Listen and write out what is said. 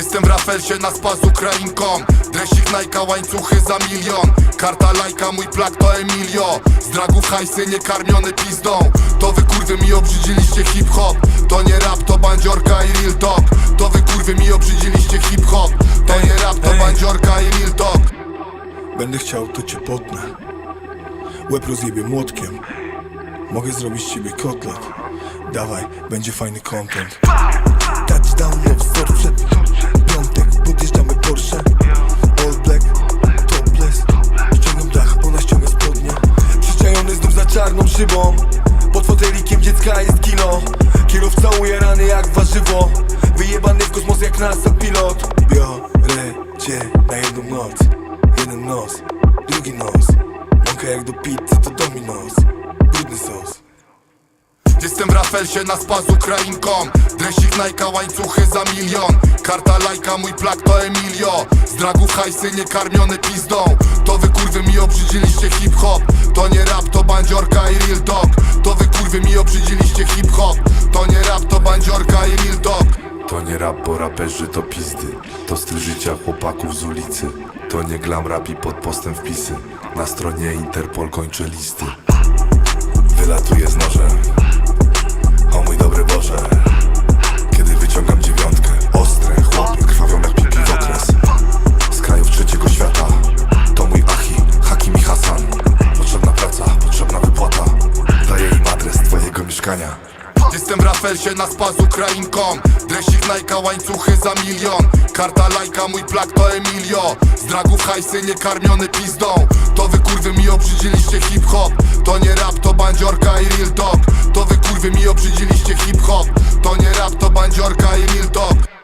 Jestem w Rafelsie na spa z Ukrainką. Dresik Nike, łańcuchy za milion. Karta lajka, mój plak to Emilio. Z dragów hajsy niekarmiony pizdą. To wy kurwy mi obrzydziliście hip-hop. To nie rap, to bandziorka i real talk. To wy kurwy mi obrzydziliście hip-hop. To nie rap, to bandziorka i real talk. Będę chciał, to cię potnę Łeb rozjebie młotkiem. Mogę zrobić z ciebie kotlet. Dawaj, będzie fajny content. Touchdown, no szybą Pod fotelikiem dziecka jest kilo Kierowca ujarany jak warzywo. Wyjebany w kosmos jak NASA pilot. Biorę cię na jedną noc. Jeden nos, drugi nos. Mąka jak do pizzy to dominos. Brudny sos. Jestem w Rafelsie na spa z Ukrainką. Dresik Nike, łańcuchy za milion. Karta lajka, mój plak to Emilio. Z dragów hajsy niekarmiony pizdą. To wy kurwy obrzydziliście hip-hop. To nie rap, to bandziorka i real talk. To wy kurwy mi obrzydziliście hip-hop. To nie rap, to bandziorka i real talk. To nie rap, bo raperzy to pizdy. To styl życia chłopaków z ulicy. To nie glam rap i pod postem wpisy. Na stronie Interpol kończę listy mieszkania. Jestem w Rafelsie na spa z Ukrainką. Dresik Nike, łańcuchy za milion. Karta lajka, mój plak to Emilio. Z dragów hajsy niekarmiony pizdą. To wy kurwy mi obrzydziliście hip-hop. To nie rap, to bandziorka i real talk. To wy kurwy mi obrzydziliście hip-hop. To nie rap, to bandziorka i real talk